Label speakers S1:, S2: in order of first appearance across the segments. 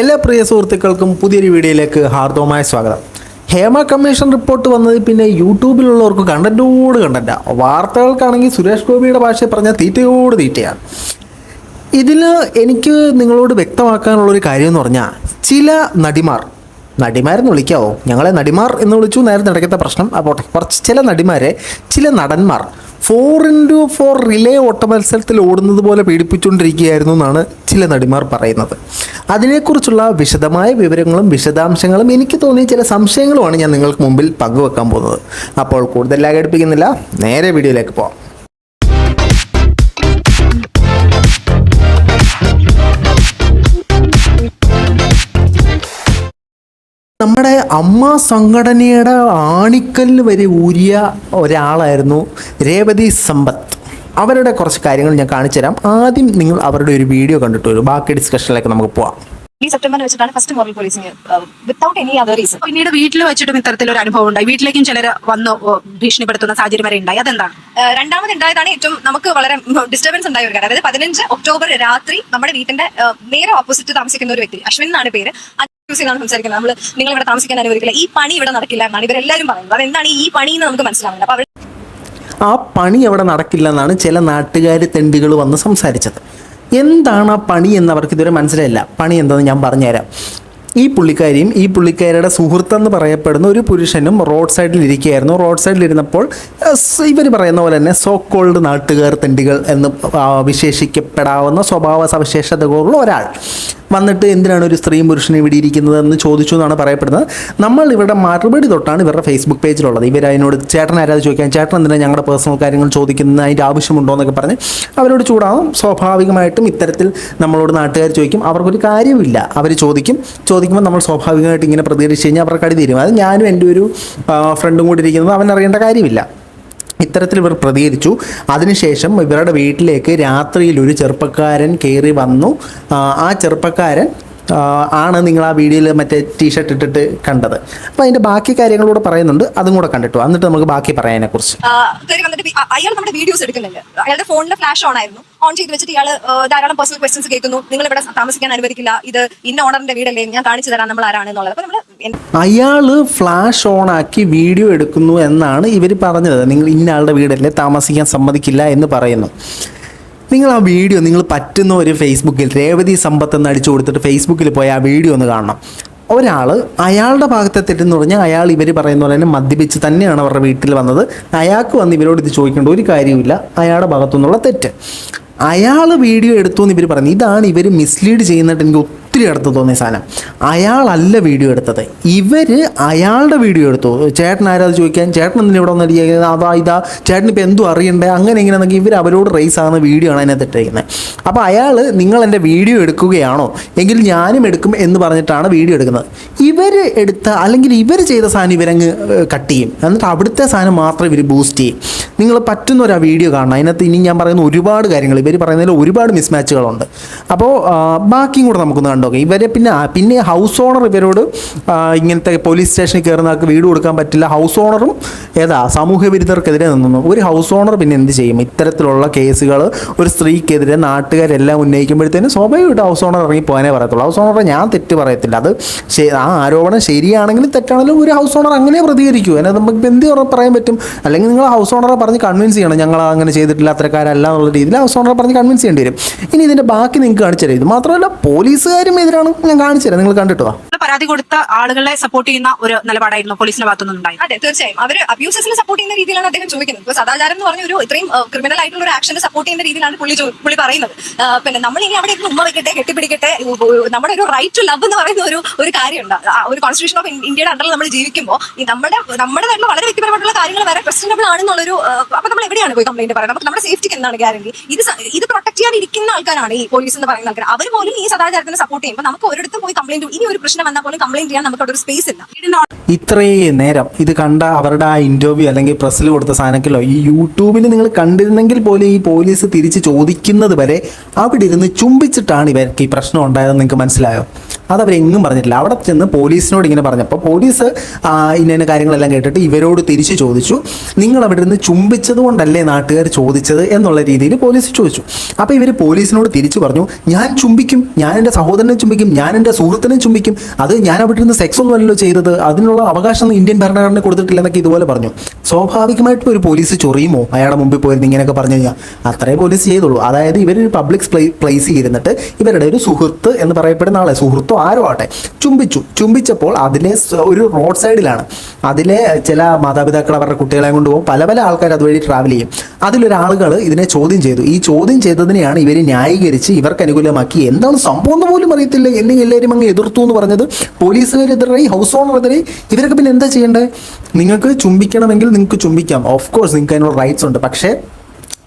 S1: എല്ലാ പ്രിയ സുഹൃത്തുക്കൾക്കും പുതിയൊരു വീഡിയോയിലേക്ക് ഹാർദവമായ സ്വാഗതം. ഹേമ കമ്മീഷൻ റിപ്പോർട്ട് വന്നത് പിന്നെ യൂട്യൂബിലുള്ളവർക്ക് കണ്ടന്റോട് കണ്ടന്റ് വാർത്തകൾക്കാണെങ്കിൽ സുരേഷ് ഗോപിയുടെ ഭാഷയിൽ പറഞ്ഞാൽ തീറ്റയോട് തീറ്റയാണ്. ഇതിൽ എനിക്ക് നിങ്ങളോട് വ്യക്തമാക്കാനുള്ളൊരു കാര്യം എന്ന് പറഞ്ഞാൽ ചില നടിമാർ നടിമാരെന്ന് വിളിക്കാവോ? ഞങ്ങളെ നടിമാർ എന്ന് വിളിച്ചു നേരത്തെ നടക്കത്തെ പ്രശ്നം. അപ്പോൾ കുറച്ച് ചില നടിമാരെ ചില നടന്മാർ ഫോർ ഇന്റു ഫോർ റിലേ ഓട്ട മത്സരത്തിൽ ഓടുന്നത് പോലെ പീഡിപ്പിച്ചുകൊണ്ടിരിക്കുകയായിരുന്നു എന്നാണ് ചില നടിമാർ പറയുന്നത്. അതിനെക്കുറിച്ചുള്ള വിശദമായ വിവരങ്ങളും വിശദാംശങ്ങളും എനിക്ക് തോന്നിയ ചില സംശയങ്ങളുമാണ് ഞാൻ നിങ്ങൾക്ക് മുമ്പിൽ പങ്കുവെക്കാൻ പോകുന്നത്. അപ്പോൾ കൂടുതൽ ലാഗടിപ്പിക്കുന്നില്ല നേരെ വീഡിയോയിലേക്ക് പോകാം അമ്മ സംഘടനയുടെ ആണിക്കല്ല് വരെ ഊരിയ ഒരാളായിരുന്നു രേവതി സമ്പത്ത്. അവരുടെ കുറച്ച് കാര്യങ്ങൾ ഞാൻ കാണിച്ചു തരാം. ആദ്യം നിങ്ങൾ അവരുടെ ഒരു വീഡിയോ കണ്ടിട്ട് വരും. ബാക്കി ഡിസ്കഷനിലേക്ക് നമുക്ക് പോവാം.
S2: ഈ സെപ്റ്റംബർ വെച്ചിട്ടാണ് first moral without any other reason
S3: പിന്നീട് വീട്ടിൽ വെച്ചിട്ടും ഇത്തരത്തിൽ ഒരു അനുഭവം ഉണ്ടായി. വീട്ടിലേക്കും ചിലർ വന്ന് ഭീഷണിപ്പെടുത്തുന്ന സാഹചര്യം വരെ ഉണ്ടായി. അതെന്താണ്?
S2: രണ്ടാമത് ഉണ്ടായതാണ് ഏറ്റവും നമുക്ക് വളരെ ഡിസ്റ്റർബൻസ് ഉണ്ടായ ഒരു കാര്യം. അതായത് പതിനഞ്ച് ഒക്ടോബർ രാത്രി നമ്മുടെ വീട്ടിന്റെ നേരെ ഓപ്പോസിറ്റ് താമസിക്കുന്ന ഒരു വ്യക്തി അശ്വിൻ എന്നാണ് പേര്. ചെയ്താണ് സംസാരിക്കുന്നത്. നമ്മൾ നിങ്ങൾ ഇവിടെ താമസിക്കാൻ അനുവദിക്കില്ല. ഈ പണി ഇവിടെ നടക്കില്ല എന്നാണ് ഇവരെല്ലാവരും പറയുന്നത്. അതെന്താണ് ഈ പണി എന്ന് നമുക്ക് മനസ്സിലാവില്ല അപ്പൊ
S1: ആ പണി അവിടെ നടക്കില്ല എന്നാണ് ചില നാട്ടുകാർ തെണ്ടികൾ വന്ന് സംസാരിച്ചത്. എന്താണ് ആ പണി എന്ന് അവർക്ക് ഇതുവരെ മനസ്സിലായില്ല. പണി എന്താണെന്ന് ഞാൻ പറഞ്ഞുതരാം. ഈ പുള്ളിക്കാരിയും ഈ പുള്ളിക്കാരിയുടെ സുഹൃത്തെന്ന് പറയപ്പെടുന്ന ഒരു പുരുഷനും റോഡ് സൈഡിൽ ഇരിക്കുകയായിരുന്നു. റോഡ് സൈഡിൽ ഇരുന്നപ്പോൾ ഇവർ പറയുന്ന പോലെ തന്നെ സോ കോൾഡ് നാട്ടുകാർ തെണ്ടികൾ എന്ന് വിശേഷിക്കപ്പെടാവുന്ന സ്വഭാവ സവിശേഷതകളുള്ള ഒരാൾ. വന്നിട്ട് എന്തിനാണ് ഒരു സ്ത്രീയും പുരുഷനും ഇവിടെ ഇരിക്കുന്നത് എന്ന് ചോദിച്ചു എന്നാണ് പറയപ്പെടുന്നത്. നമ്മൾ ഇവരുടെ മറുപടി തൊട്ടാണ് ഇവരുടെ ഫേസ്ബുക്ക് പേജിലുള്ളത് ഇവർ അതിനോട് ചേട്ടൻ ആരാത് ചോദിക്കാൻ ചേട്ടൻ എന്തിനാണ് ഞങ്ങളുടെ പേഴ്സണൽ കാര്യങ്ങൾ ചോദിക്കുന്നത് അതിന്റെ ആവശ്യമുണ്ടോ എന്നൊക്കെ പറഞ്ഞ് അവരോട് ചൂടാവും. സ്വാഭാവികമായിട്ടും ഇത്തരത്തിൽ നമ്മളോട് നാട്ടുകാർ ചോദിക്കും. അവർക്കൊരു കാര്യമില്ല അവർ ചോദിക്കും. ചോദിക്കുമ്പോൾ നമ്മൾ സ്വാഭാവികമായിട്ട് ഇങ്ങനെ പ്രതികരിച്ച് കഴിഞ്ഞാൽ അവർക്ക് അടി തീരും. അത് ഞാനും എന്റെ ഒരു ഫ്രണ്ടും കൂടി ഇരിക്കുന്നത്. അവൻ അറിയേണ്ട കാര്യമില്ല. ഇത്തരത്തിൽ ഇവർ പ്രതികരിച്ചു. അതിനുശേഷം ഇവരുടെ വീട്ടിലേക്ക് രാത്രിയിൽ ഒരു ചെറുപ്പക്കാരൻ കയറി വന്നു. ആ, ചെറുപ്പക്കാരൻ ആണ് നിങ്ങൾ ആ വീഡിയോയിൽ മറ്റേ ടീഷർട്ട് ഇട്ടിട്ട് കണ്ടത്. അപ്പൊ അതിന്റെ ബാക്കി കാര്യങ്ങളോട് പറയുന്നുണ്ട്. അതും കൂടെ കണ്ടിട്ടു എന്നിട്ട് നമുക്ക് ബാക്കി
S2: പറയാനെ കുറിച്ച് അയാൾ നമ്മുടെ വീഡിയോസ് എടുക്കുന്നുണ്ട് അയാളുടെ ഫോണിലെ ഫ്ലാഷ് ഓൺ ആയിരുന്നു. ഓൺ ചെയ്ത് വെച്ചിട്ട് ഇയാൾ ധാരാളം പേഴ്സണൽ ക്വസ്റ്റ്യൻസ് കേൾക്കുന്നു. നിങ്ങൾ ഇവിടെ താമസിക്കാൻ അനുവദിക്കില്ല. ഇത് ഇന്ന ഓണറിന്റെ വീടല്ലേ? ഞാൻ കാണിച്ചു തരാം നമ്മൾ ആരാണ് എന്നുള്ളത്. അപ്പൊ നമ്മൾ
S1: അയാൾ ഫ്ലാഷ് ഓൺ ആക്കി വീഡിയോ എടുക്കുന്നു എന്നാണ് ഇവർ പറഞ്ഞത്. നിങ്ങൾ ഇന്ന ആളുടെ വീടല്ലേ? താമസിക്കാൻ സമ്മതിക്കില്ല എന്ന് പറയുന്നു. നിങ്ങൾ ആ വീഡിയോ നിങ്ങൾ പറ്റുന്ന ഒരു ഫേസ്ബുക്കിൽ രേവതി സമ്പത്ത് എന്ന് അടിച്ചു കൊടുത്തിട്ട് ഫേസ്ബുക്കിൽ പോയി ആ വീഡിയോ ഒന്ന് കാണണം. ഒരാൾ അയാളുടെ ഭാഗത്തെ തെറ്റെന്ന് പറഞ്ഞാൽ അയാൾ ഇവർ പറയുന്ന പോലെ തന്നെ മദ്യപിച്ച് തന്നെയാണ് അവരുടെ വീട്ടിൽ വന്നത്. അയാൾക്ക് വന്ന് ഇവരോട് ഇത് ചോദിക്കേണ്ട ഒരു കാര്യമില്ല അയാളുടെ ഭാഗത്തു നിന്നുള്ള തെറ്റ്. അയാൾ വീഡിയോ എടുത്തു എന്ന് ഇവർ പറയുന്നത് ഇതാണ് ഇവർ മിസ്ലീഡ് ചെയ്യുന്നിട്ട് എനിക്ക് ഒത്തിരി അടുത്ത് തോന്നിയ സാധനം. അയാളല്ല വീഡിയോ എടുത്തത്. ഇവർ അയാളുടെ വീഡിയോ എടുത്തു. ചേട്ടൻ ആരാത് ചോദിക്കാൻ? ചേട്ടൻ എന്തിനാ ഇവിടെ വന്നിരിക്കുന്നത് അതാ ഇതാ? ചേട്ടൻ ഇപ്പോൾ എന്തും അറിയണ്ടേ? അങ്ങനെ ഇങ്ങനെ ഇവർ അവരോട് റേസ് ആകുന്ന വീഡിയോ ആണ് അതിനകത്ത് ഇട്ടിരിക്കുന്നത് അപ്പോൾ അയാൾ നിങ്ങൾ എന്റെ വീഡിയോ എടുക്കുകയാണോ? എങ്കിൽ ഞാനും എടുക്കും എന്ന് പറഞ്ഞിട്ടാണ് വീഡിയോ എടുക്കുന്നത്. ഇവർ എടുത്ത അല്ലെങ്കിൽ ഇവർ ചെയ്ത സാധനം ഇവരങ്ങ് കട്ട് ചെയ്യും. എന്നിട്ട് അവിടുത്തെ സാധനം മാത്രം ഇവർ ബൂസ്റ്റ് ചെയ്യും. നിങ്ങൾ പറ്റുന്ന ഒരു വീഡിയോ കാണണം. അതിനകത്ത് ഇനി ഞാൻ പറയുന്ന ഒരുപാട് കാര്യങ്ങൾ ഇവർ പറയുന്നതിൽ ഒരുപാട് മിസ്മാച്ചുകളുണ്ട് അപ്പോൾ ബാക്കിയും കൂടെ നമുക്കൊന്ന് കണ്ടോക്കാം ഇവരെ പിന്നെ പിന്നെ ഹൗസ് ഓണർ ഇവരോട് ഇങ്ങനത്തെ പോലീസ് സ്റ്റേഷനിൽ കയറുന്ന ആൾക്ക് വീട് കൊടുക്കാൻ പറ്റില്ല. ഹൗസ് ഓണറും ഏതാ സാമൂഹ്യ വിരുദ്ധർക്കെതിരെ നിന്നു ഒരു ഹൗസ് ഓണർ പിന്നെ എന്ത് ചെയ്യും? ഇത്തരത്തിലുള്ള കേസുകൾ ഒരു സ്ത്രീക്കെതിരെ നാട്ടുകാരെല്ലാം ഉന്നയിക്കുമ്പോഴത്തേനും സ്വാഭാവികമായിട്ട് ഹൗസ് ഓണർ ഇറങ്ങി പോകാനേ പറയത്തുള്ളൂ. ഹൗസ് ഓണർ ഞാൻ തെറ്റ് പറയത്തില്ല. അത് ആ ആരോപണം ശരിയാണെങ്കിലും തെറ്റാണെങ്കിലും ഒരു ഹൗസ് ഓണർ അങ്ങനെ പ്രതികരിക്കൂ. അതിനകത്ത് നമുക്ക് എന്ത് പറയാൻ പറ്റും? അല്ലെങ്കിൽ നിങ്ങൾ ഹൗസ് ഓണറെ പറഞ്ഞ് കൺവിൻസ് ചെയ്യണം. ഞങ്ങൾ അങ്ങനെ ചെയ്തിട്ടില്ല അത്രക്കാരല്ല എന്നുള്ള രീതിയിൽ ഹൗസ് ഓണറെ പറഞ്ഞ് കൺവിൻസ് ചെയ്യേണ്ടി വരും. ഇനി ഇതിന്റെ ബാക്കി നിങ്ങൾക്ക് കാണിച്ചു തരും. ഇത് മാത്രമല്ല പോലീസുകാരും എതിരാണ് ഞാൻ കാണിച്ചു തരാം നിങ്ങൾ കണ്ടിട്ടോ?
S3: പരാതി കൊടുത്ത ആളുകളെ സപ്പോർട്ട് ചെയ്യുന്ന ഒരു നിലപാടായിരുന്നു പോലീസിന്റെ ഭാഗത്തുനിന്ന് ഉണ്ടായി
S2: അതെ തീർച്ചയായും. അവർ അബ്യൂസസിനെ സപ്പോർട്ട് ചെയ്യുന്ന രീതിയിലാണ് അദ്ദേഹം ചോദിക്കുന്നത്. ഇപ്പൊ സദാചാരം എന്ന് പറഞ്ഞ ഒരു ഇത്രയും ക്രിമിനൽ ആയിട്ടുള്ള ഒരു ആക്ഷനെ സപ്പോർട്ട് ചെയ്യുന്ന രീതിയിലാണ് പുള്ളി പുള്ളി പറയുന്നത്. പിന്നെ നമ്മൾ ഇനി അവിടെ ഇരുന്ന് ഉമ്മ വെക്കട്ടെ കെട്ടിപ്പിടിക്കട്ടെ നമ്മുടെ ഒരു റൈറ്റ് ടു ലവ് എന്ന് പറയുന്ന ഒരു ഒരു കാര്യമുണ്ട്. ഒരു കോൺസ്റ്റിറ്റ്യൂഷൻ ഓഫ് ഇന്ത്യയുടെ അണ്ടറിൽ നമ്മൾ ജീവിക്കുമ്പോൾ ഈ നമ്മുടെ നമ്മുടെ നാട്ടിൽ വളരെ വ്യക്തിപരമായിട്ടുള്ള കാര്യങ്ങൾ വരെ ക്വസ്റ്റനബിൾ ആണെന്നുള്ളൊരു അപ്പൊ നമ്മൾ എവിടെയാണ് പോയി കംപ്ലൈന്റ് പറയുന്നത്? നമുക്ക് നമ്മുടെ സേഫ്റ്റിക്ക് എന്താണ് ഗ്യാരണ്ടി ഇത് ഇത് പ്രൊട്ടക്ട് ചെയ്യാൻ ഇരിക്കുന്ന ആൾക്കാരാണ് ഈ പോലീസ് എന്ന് പറയുന്ന ആൾക്കാർ. അവർ പോലും ഈ സദാചാരത്തിനെ സപ്പോർട്ട് ചെയ്യുമ്പോൾ നമുക്ക് ഒരിടത്തും പോയി കംപ്ലൈന്റ് ഇനി ഒരു പ്രശ്നം വന്നാൽ പോലും കംപ്ലൈന്റ് ചെയ്യാൻ നമുക്ക് അവിടെ ഒരു സ്പേസ് ഇല്ല.
S1: ഇത്രയും നേരം ഇത് കണ്ട അവരുടെ ആ ഇന്റർവ്യൂ അല്ലെങ്കിൽ പ്രസ്സിൽ കൊടുത്ത സാധനത്തിലോ ഈ യൂട്യൂബിൽ നിങ്ങൾ കണ്ടിരുന്നെങ്കിൽ പോലും ഈ പോലീസ് തിരിച്ച് ചോദിക്കുന്നത് വരെ അവിടെ ഇരുന്ന് ചുംബിച്ചിട്ടാണ് ഇവർക്ക് ഈ പ്രശ്നം ഉണ്ടായതെന്ന് നിങ്ങൾക്ക് മനസ്സിലായോ? അത് അവരെങ്ങും പറഞ്ഞിട്ടില്ല. അവിടെ ചെന്ന് പോലീസിനോട് ഇങ്ങനെ പറഞ്ഞപ്പോൾ പോലീസ് ഇന്ന കാര്യങ്ങളെല്ലാം കേട്ടിട്ട് ഇവരോട് തിരിച്ചു ചോദിച്ചു. നിങ്ങൾ അവിടെ നിന്ന് ചുംബിച്ചത് കൊണ്ടല്ലേ നാട്ടുകാർ ചോദിച്ചത് എന്നുള്ള രീതിയിൽ പോലീസ് ചോദിച്ചു. അപ്പോൾ ഇവർ പോലീസിനോട് തിരിച്ചു പറഞ്ഞു ഞാൻ ചുംബിക്കും ഞാൻ എന്റെ സഹോദരനെ ചുംബിക്കും ഞാൻ എന്റെ സുഹൃത്തിനെ ചുംബിക്കും. അത് ഞാൻ അവിടെ നിന്ന് സെക്സ് ഒന്നുമല്ലല്ലോ ചെയ്തത്. അതിനുള്ള അവകാശം ഇന്ത്യൻ ഭരണഘടന കൊടുത്തിട്ടില്ല എന്നൊക്കെ ഇതുപോലെ പറഞ്ഞു. സ്വാഭാവികമായിട്ടും ഒരു പോലീസ് ചൊറിയുമോ? അയാളുടെ മുമ്പിൽ പോയിരുന്നു ഇങ്ങനെയൊക്കെ പറഞ്ഞു കഴിഞ്ഞാൽ അത്രേ പോലീസ് ചെയ്തുള്ളൂ. അതായത് ഇവരൊരു പബ്ലിക് പ്ലേസ് ചെയ്തിരുന്നിട്ട് ഇവരുടെ ഒരു സുഹൃത്ത് എന്ന് പറയപ്പെടുന്ന ആളെ. സുഹൃത്തോ ആരോ ആട്ടെ ചുംബിച്ചു. ചുംബിച്ചപ്പോൾ അതിലെ ഒരു റോഡ് സൈഡിലാണ്. അതിലെ ചില മാതാപിതാക്കൾ അവരുടെ കുട്ടികളെ കൊണ്ടുപോകും. പല പല ആൾക്കാർ അതുവഴി ട്രാവൽ ചെയ്യും. അതിലൊരാളുകൾ ഇതിനെ ചോദ്യം ചെയ്തു. ഈ ചോദ്യം ചെയ്തതിനെയാണ് ഇവർ ന്യായീകരിച്ച് ഇവർക്ക് അനുകൂലമാക്കി. എന്താണ് സംഭവം എന്ന് പോലും അറിയത്തില്ല. എന്നെ എല്ലാവരും അങ്ങ് എതിർത്തു എന്ന് പറഞ്ഞത് പോലീസുകാരെതിരെ ഹൗസ് ഓണറെതിരെ ഇവരൊക്കെ പിന്നെ എന്താ ചെയ്യേണ്ടത് നിങ്ങൾക്ക് ചുംബിക്കണമെങ്കിൽ നിങ്ങൾക്ക് ചുംബിക്കാം. ഓഫ് കോഴ്സ് നിങ്ങൾക്ക് അതിനുള്ള റൈറ്റ്സ് ഉണ്ട്. പക്ഷേ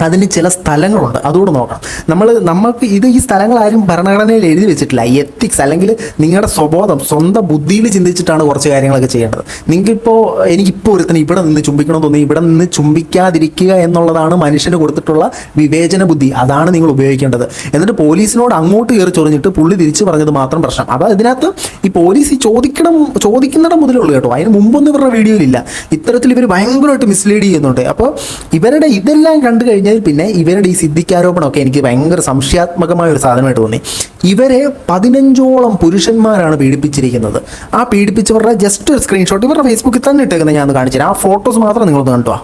S1: അതിന് ചില സ്ഥലങ്ങളുണ്ട്. അതുകൂടെ നോക്കാം നമ്മൾ നമുക്ക് ഇത് ഈ സ്ഥലങ്ങൾ ആരും ഭരണഘടനയിൽ എഴുതി വെച്ചിട്ടില്ല. എത്തിക്സ് അല്ലെങ്കിൽ നിങ്ങളുടെ സ്വബോധം സ്വന്തം ബുദ്ധിയിൽ ചിന്തിച്ചിട്ടാണ് കുറച്ച് കാര്യങ്ങളൊക്കെ ചെയ്യേണ്ടത്. നിങ്ങൾക്കിപ്പോൾ എനിക്കിപ്പോൾ ഒരുത്തന്നെ ഇവിടെ നിന്ന് ചുംബിക്കണം തോന്നി ഇവിടെ നിന്ന് ചുംബിക്കാതിരിക്കുക എന്നുള്ളതാണ് മനുഷ്യന് കൊടുത്തിട്ടുള്ള വിവേചന ബുദ്ധി. അതാണ് നിങ്ങൾ ഉപയോഗിക്കേണ്ടത്. എന്നിട്ട് പോലീസിനോട് അങ്ങോട്ട് കയറി ചൊറിഞ്ഞിട്ട് പുള്ളി തിരിച്ചു പറഞ്ഞത് മാത്രം പ്രശ്നം. അപ്പോൾ ഇതിനകത്ത് ഈ പോലീസ് ഈ ചോദിക്കണം ചോദിക്കുന്നിടം മുതലുള്ളൂ കേട്ടോ. അതിന് മുമ്പൊന്നും ഇവരുടെ വീഡിയോയിലില്ല ഇത്തരത്തിൽ ഇവർ ഭയങ്കരമായിട്ട് മിസ്ലീഡ് ചെയ്യുന്നുണ്ട്. അപ്പോൾ ഇവരുടെ ഇതെല്ലാം കണ്ടു കഴിഞ്ഞാൽ പിന്നെ ഇവരുടെ ഈ സിദ്ധിക്കാരോപണമൊക്കെ എനിക്ക് ഭയങ്കര സംശയാത്മകമായ ഒരു സാധനമായിട്ട് തോന്നി. ഇവരെ പതിനഞ്ചോളം പുരുഷന്മാരാണ് പീഡിപ്പിച്ചിരിക്കുന്നത്. ആ പീഡിപ്പിച്ചവരുടെ ജസ്റ്റ് ഒരു സ്ക്രീൻഷോട്ട് ഇവരുടെ ഫേസ്ബുക്കിൽ തന്നെ ഇട്ടേക്കുന്നത് ഞാൻ കാണിച്ചു ആ ഫോട്ടോസ് മാത്രം നിങ്ങളൊന്ന് കണ്ടോ?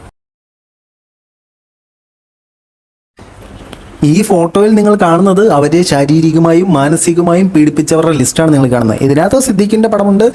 S1: ഈ ഫോട്ടോയിൽ നിങ്ങൾ കാണുന്നത് അവരെ ശാരീരികമായും മാനസികമായും പീഡിപ്പിച്ചവരുടെ ലിസ്റ്റാണ് നിങ്ങൾ കാണുന്നത്. ഇതിനകത്ത് സിദ്ദിഖിന്റെ പടമുണ്ട്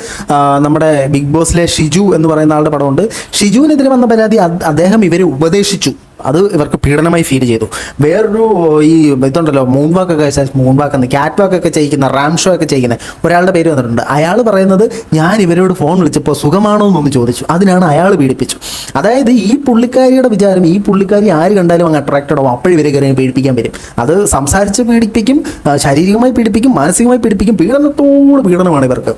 S1: നമ്മുടെ ബിഗ് ബോസിലെ ഷിജു എന്ന് പറയുന്ന ആളുടെ പടമുണ്ട്. ഷിജുവിനെതിരെ വന്ന പരാതി അദ്ദേഹം ഇവരെ ഉപദേശിച്ചു. അത് ഇവർക്ക് പീഡനമായി ഫീൽ ചെയ്തു. വേറൊരു ഈ ഇതുണ്ടല്ലോ മൂൺ വാക്ക് ഒക്കെ മൂൺ വാക്ക് എന്ന് ക്യാറ്റ് വാക്ക് ഒക്കെ ചെയ്യിക്കുന്ന റാം ഷോ ഒക്കെ ചെയ്യുന്ന ഒരാളുടെ പേര് വന്നിട്ടുണ്ട്. അയാൾ പറയുന്നത് ഞാൻ ഇവരോട് ഫോൺ വിളിച്ചപ്പോൾ സുഖമാണോ എന്നൊന്ന് ചോദിച്ചു. അതിനാണ് അയാൾ പീഡിപ്പിച്ചു. അതായത് ഈ പുള്ളിക്കാരിയുടെ വിചാരം ഈ പുള്ളിക്കാരി ആര് കണ്ടാലും അങ്ങ് അട്രാക്റ്റഡ് ആവും. അപ്പോഴും ഇവരെ കയറി പീഡിപ്പിക്കാൻ വരും. അത് സംസാരിച്ച് പീഡിപ്പിക്കും ശാരീരികമായി പീഡിപ്പിക്കും മാനസികമായി പീഡിപ്പിക്കും. പീഡനത്തോട് പീഡനമാണ് ഇവർക്ക്.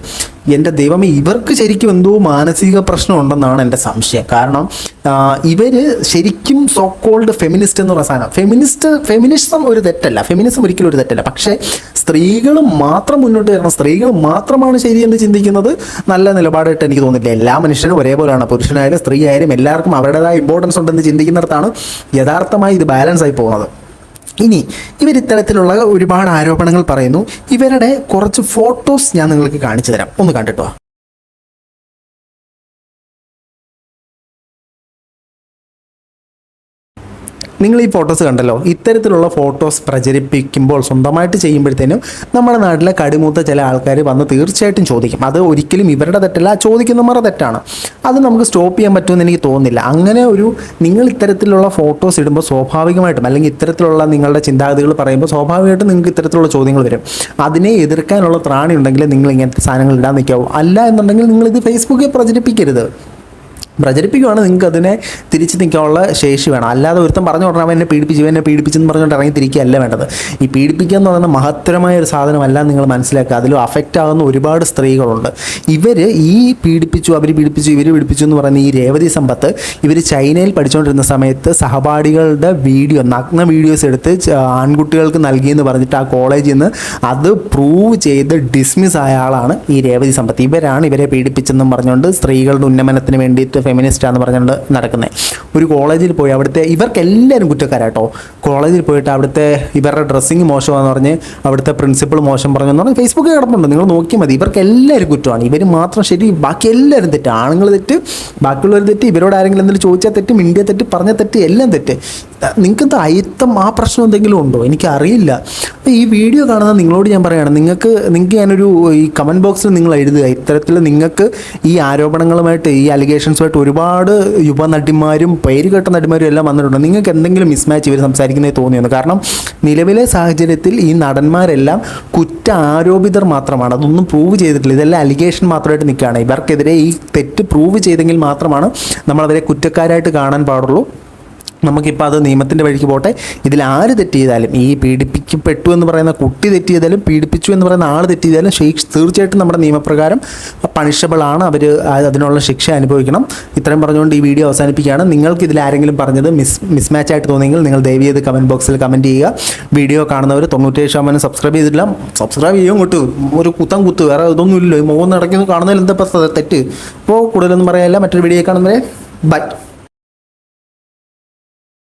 S1: എന്റെ ദൈവമേ ഇവർക്ക് ശരിക്കും എന്തോ മാനസിക പ്രശ്നം ഉണ്ടെന്നാണ് എന്റെ സംശയം. കാരണം ഇവർ ശരിക്കും സോ കോൾഡ് ഫെമിനിസ്റ്റ് എന്ന് പറയുന്ന സാധനം. ഫെമിനിസ്റ്റ് ഫെമിനിസം ഒരു തെറ്റല്ല. ഫെമിനിസം ഒരിക്കലും ഒരു തെറ്റല്ല. പക്ഷേ സ്ത്രീകൾ മാത്രം മുന്നോട്ട് വരണം സ്ത്രീകൾ മാത്രമാണ് ശരി എന്ന് ചിന്തിക്കുന്നത് നല്ല നിലപാടായിട്ട് എനിക്ക് തോന്നില്ല. എല്ലാ മനുഷ്യരും ഒരേപോലെയാണ്. പുരുഷനായാലും സ്ത്രീ ആയാലും എല്ലാവർക്കും അവരുടേതായ ഇമ്പോർട്ടൻസ് ഉണ്ടെന്ന് ചിന്തിക്കുന്നിടത്താണ് യഥാർത്ഥമായി ഇത് ബാലൻസ് ആയി പോകുന്നത്. ഇനി ഇവർ ഇത്തരത്തിലുള്ള ഒരുപാട് ആരോപണങ്ങൾ പറയുന്നു. ഇവരുടെ കുറച്ച് ഫോട്ടോസ് ഞാൻ നിങ്ങൾക്ക് കാണിച്ചു തരാം. ഒന്ന് കണ്ടിട്ടോ? നിങ്ങൾ ഈ ഫോട്ടോസ് കണ്ടല്ലോ? ഇത്തരത്തിലുള്ള ഫോട്ടോസ് പ്രചരിപ്പിക്കുമ്പോൾ സ്വന്തമായിട്ട് ചെയ്യുമ്പോഴത്തേനും നമ്മുടെ നാട്ടിലെ കടിമൂത്ത ചില ആൾക്കാർ വന്ന് തീർച്ചയായിട്ടും ചോദിക്കും. അത് ഒരിക്കലും ഇവരുടെ തെറ്റല്ല ചോദിക്കുന്നവരുടെ തെറ്റാണ്. അത് നമുക്ക് സ്റ്റോപ്പ് ചെയ്യാൻ പറ്റുമെന്ന് എനിക്ക് തോന്നുന്നില്ല. അങ്ങനെ ഒരു നിങ്ങൾ ഇത്തരത്തിലുള്ള ഫോട്ടോസ് ഇടുമ്പോൾ സ്വാഭാവികമായിട്ടും അല്ലെങ്കിൽ ഇത്തരത്തിലുള്ള നിങ്ങളുടെ ചിന്താഗതികൾ പറയുമ്പോൾ സ്വാഭാവികമായിട്ടും നിങ്ങൾക്ക് ഇത്തരത്തിലുള്ള ചോദ്യങ്ങൾ വരും. അതിനെ എതിർക്കാനുള്ള ത്രാണി ഉണ്ടെങ്കിൽ നിങ്ങൾ ഇങ്ങനത്തെ സാധനങ്ങൾ ഇടാൻ നിൽക്കാവൂ. അല്ല എന്നുണ്ടെങ്കിൽ നിങ്ങൾ ഇത് ഫേസ്ബുക്കിൽ പ്രചരിപ്പിക്കരുത്. പ്രചരിപ്പിക്കുകയാണ് നിങ്ങൾക്ക് അതിനെ തിരിച്ച് നിൽക്കാനുള്ള ശേഷി വേണം. അല്ലാതെ ഒരുത്തം പറഞ്ഞു പറഞ്ഞാൽ എന്നെ പീഡിപ്പിച്ചു എന്നെ പീഡിപ്പിച്ചെന്ന് പറഞ്ഞുകൊണ്ട് ഇറങ്ങി തിരിക്കുകയല്ല വേണ്ടത്. ഈ പീഡിപ്പിക്കുക എന്ന് പറയുന്ന മഹത്തരമായ ഒരു സാധനമല്ല നിങ്ങൾ മനസ്സിലാക്കുക. അതിലും അഫക്റ്റ് ആകുന്ന ഒരുപാട് സ്ത്രീകളുണ്ട്. ഇവർ ഈ പീഡിപ്പിച്ചു അവർ പീഡിപ്പിച്ചു ഇവർ പീഡിപ്പിച്ചു എന്ന് പറയുന്ന ഈ രേവതി സമ്പത്ത് ഇവർ ചൈനയിൽ പഠിച്ചുകൊണ്ടിരുന്ന സമയത്ത് സഹപാഠികളുടെ വീഡിയോ നഗ്ന വീഡിയോസ് എടുത്ത് ആൺകുട്ടികൾക്ക് നൽകിയെന്ന് പറഞ്ഞിട്ട് ആ കോളേജിൽ നിന്ന് അത് പ്രൂവ് ചെയ്ത് ഡിസ്മിസ് ആയ ആളാണ് ഈ രേവതി സമ്പത്ത്. ഇവരാണ് ഇവരെ പീഡിപ്പിച്ചെന്നും പറഞ്ഞുകൊണ്ട് സ്ത്രീകളുടെ ഉന്നമനത്തിന് വേണ്ടിയിട്ട് ഫെമിനിസ്റ്റാന്ന് പറഞ്ഞുകൊണ്ട് നടക്കുന്നത് ഒരു കോളേജിൽ പോയി അവിടുത്തെ ഇവർക്ക് എല്ലാവരും കുറ്റക്കാരാട്ടോ. കോളേജിൽ പോയിട്ട് അവിടുത്തെ ഇവരുടെ ഡ്രസ്സിങ് മോശമാണെന്ന് പറഞ്ഞ് അവിടുത്തെ പ്രിൻസിപ്പൾ മോശം പറഞ്ഞു എന്ന് പറഞ്ഞ് ഫേസ്ബുക്കിൽ കിടപ്പുണ്ട്. നിങ്ങൾ നോക്കിയാൽ മതി. ഇവർക്ക് എല്ലാവരും കുറ്റമാണ്. ഇവർ മാത്രം ശരി ബാക്കി എല്ലാവരും തെറ്റ്. ആണുങ്ങൾ തെറ്റ് ബാക്കിയുള്ളവർ തെറ്റ് ഇവരോട് ആരെങ്കിലും എന്തെങ്കിലും ചോദിച്ചാൽ തെറ്റ് മിണ്ടിയ തെറ്റ് പറഞ്ഞ തെറ്റ് എല്ലാം തെറ്റ്. നിങ്ങൾക്ക് അയിത്തം? ആ പ്രശ്നം എന്തെങ്കിലും ഉണ്ടോ? എനിക്കറിയില്ല. അപ്പോൾ ഈ വീഡിയോ കാണുന്ന നിങ്ങളോട് ഞാൻ പറയുകയാണ് നിങ്ങൾക്ക് നിങ്ങൾക്ക് ഞാനൊരു ഈ കമന്റ് ബോക്സിൽ നിങ്ങൾ എഴുതുക. ഇത്തരത്തിൽ നിങ്ങൾക്ക് ഈ ആരോപണങ്ങളുമായിട്ട് ഈ അലിഗേഷൻസുമായിട്ട് ഒരുപാട് യുവനടിമാരും പേര് കേട്ട നടിമാരും എല്ലാം വന്നിട്ടുണ്ട്. നിങ്ങൾക്ക് എന്തെങ്കിലും മിസ്മാച്ച് ഇവർ സംസാരിക്കുന്നേ തോന്നിയെന്ന്? കാരണം നിലവിലെ സാഹചര്യത്തിൽ ഈ നടന്മാരെല്ലാം കുറ്റ ആരോപിതർ മാത്രമാണ്. അതൊന്നും പ്രൂവ് ചെയ്തിട്ടില്ല. ഇതെല്ലാം അലിഗേഷൻ മാത്രമായിട്ട് നിൽക്കുകയാണ്. ഇവർക്കെതിരെ ഈ തെറ്റ് പ്രൂവ് ചെയ്തെങ്കിൽ മാത്രമാണ് നമ്മളവരെ കുറ്റക്കാരായിട്ട് കാണാൻ പാടുള്ളൂ. നമുക്കിപ്പോൾ അത് നിയമത്തിന്റെ വഴിക്ക് പോട്ടെ. ഇതിൽ ആര് തെറ്റ് ചെയ്താലും ഈ പീഡിപ്പിക്കപ്പെട്ടു എന്ന് പറയുന്ന കുട്ടി തെറ്റ് ചെയ്താലും പീഡിപ്പിച്ചു എന്ന് പറയുന്ന ആൾ തെറ്റ് ചെയ്താലും ശിക്ഷ തീർച്ചയായിട്ടും നമ്മുടെ നിയമപ്രകാരം പണിഷബിൾ ആണ് അവർ അതിനുള്ള ശിക്ഷ അനുഭവിക്കണം. ഇത്രയും പറഞ്ഞുകൊണ്ട് ഈ വീഡിയോ അവസാനിപ്പിക്കുകയാണ്. നിങ്ങൾക്ക് ഇതിൽ ആരെങ്കിലും പറഞ്ഞത് മിസ് മിസ്മാച്ച് ആയിട്ട് തോന്നിയെങ്കിൽ നിങ്ങൾ ദയവ് ചെയ്ത് കമന്റ് ബോക്സിൽ കമന്റ് ചെയ്യുക. വീഡിയോ കാണുന്നവർ തൊണ്ണൂറ്റേഴ് ശതമാനം സബ്സ്ക്രൈബ് ചെയ്തിട്ടില്ല. സബ്സ്ക്രൈബ് ചെയ്യും ഇങ്ങോട്ട് ഒരു കുത്തം കുത്ത് വേറെ ഇതൊന്നും ഇല്ലല്ലോ മുഖം നടക്കുന്നു കാണുന്നതിൽ എന്താ തെറ്റ്. അപ്പോൾ കൂടുതലൊന്നും പറയാനില്ല. മറ്റൊരു വീഡിയോ കാണുന്നവരെ ബൈ